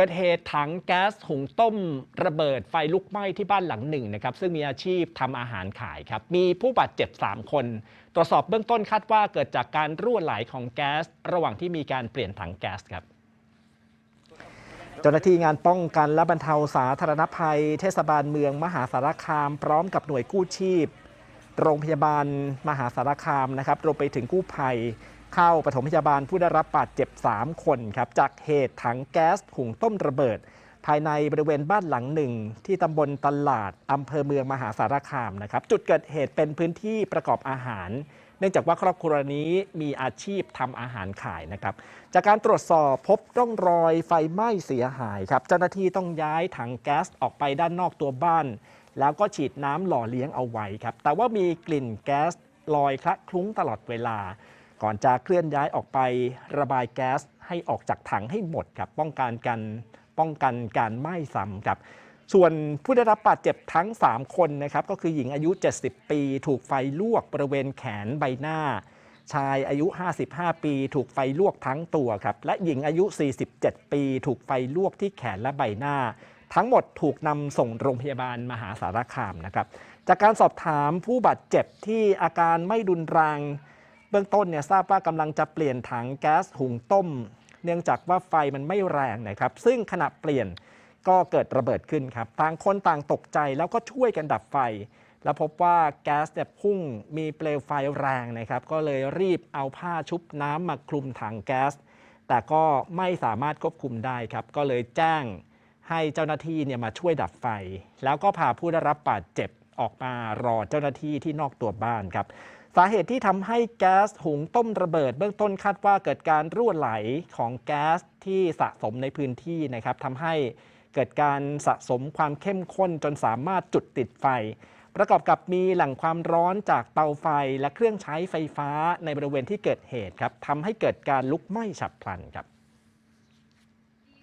กิดเหตุถังแก๊สหุงต้มระเบิดไฟลุกไหม้ที่บ้านหลังหนึ่งนะครับซึ่งมีอาชีพทำอาหารขายครับมีผู้บาดเจ็บ 3 คน ตรวจสอบเบื้องต้นคาดว่าเกิดจากการรั่วไหลของแก๊ส ระหว่างที่มีการเปลี่ยนถังแก๊สครับเจ้าหน้าที่งานป้องกันและบรรเทาสาธารณภัย เทศบาลเมืองมหาสารคาม พร้อมกับหน่วยกู้ชีพ โรงพยาบาลมหาสารคามนะครับรวมไปถึงกู้ภัย เข้าปฐมพยาบาลผู้ได้รับบาดเจ็บ 3 คนครับจากเหตุถังแก๊สหุงต้มระเบิด ภายในบริเวณบ้านหลังหนึ่ง ที่ตำบลตลาดอำเภอเมืองมหาสารคามนะครับจุดเกิดเหตุเป็นพื้นที่ประกอบอาหาร เนื่องจากว่าครอบครัวนี้มีอาชีพทำอาหารขายนะครับ จากการตรวจสอบพบร่องรอยไฟไหม้เสียหายครับเจ้าหน้าที่ต้องย้ายถังแก๊สออกไปด้านนอกตัวบ้าน แล้วก็ฉีดน้ำหล่อเลี้ยงเอาไว้ครับแต่ว่ามีกลิ่นแก๊สลอยคละคลุ้งตลอดเวลา ก่อนจะเคลื่อนย้ายออกไประบายแก๊สให้ออกจากถังให้หมดครับป้องกันกันป้องกันการไหม้ซ้ำครับส่วนผู้ได้รับบาดเจ็บทั้ง 3 คนนะครับก็คือหญิงอายุ 70 ปี ถูกไฟลวกบริเวณแขนใบหน้า ชายอายุ 55 ปี ถูกไฟลวกทั้งตัวครับและหญิงอายุ 47 ปี ถูกไฟลวกที่แขนและใบหน้า ทั้งหมดถูกนำส่งโรงพยาบาลมหาสารคามนะครับจากการสอบถามผู้บาดเจ็บที่อาการไม่รุนแรง เบื้องต้นเนี่ยทราบว่ากำลังจะเปลี่ยนถังแก๊สหุงต้ม เนื่องจากว่าไฟมันไม่แรงนะครับ ซึ่งขณะเปลี่ยนก็เกิดระเบิดขึ้นครับ ต่างคนต่างตกใจแล้วก็ช่วยกันดับไฟ แล้วพบว่าแก๊สเนี่ยพุ่งมีเปลวไฟแรงนะครับ ก็เลยรีบเอาผ้าชุบน้ำมาคลุมถังแก๊ส แต่ก็ไม่สามารถควบคุมได้ครับ ก็เลยแจ้งให้เจ้าหน้าที่เนี่ยมาช่วยดับไฟ แล้วก็พาผู้ได้รับบาดเจ็บออกมารอเจ้าหน้าที่ที่นอกตัวบ้านครับ สาเหตุที่ทำให้แก๊สหุงต้มระเบิด เบื้องต้นคาดว่าเกิดการรั่วไหลของแก๊สที่สะสมในพื้นที่นะครับทำให้เกิดการสะสมความเข้มข้นจนสามารถจุดติดไฟ ประกอบกับมีแหล่งความร้อนจากเตาไฟและเครื่องใช้ไฟฟ้าในบริเวณที่เกิดเหตุครับทำให้เกิดการลุกไหม้ฉับพลันครับ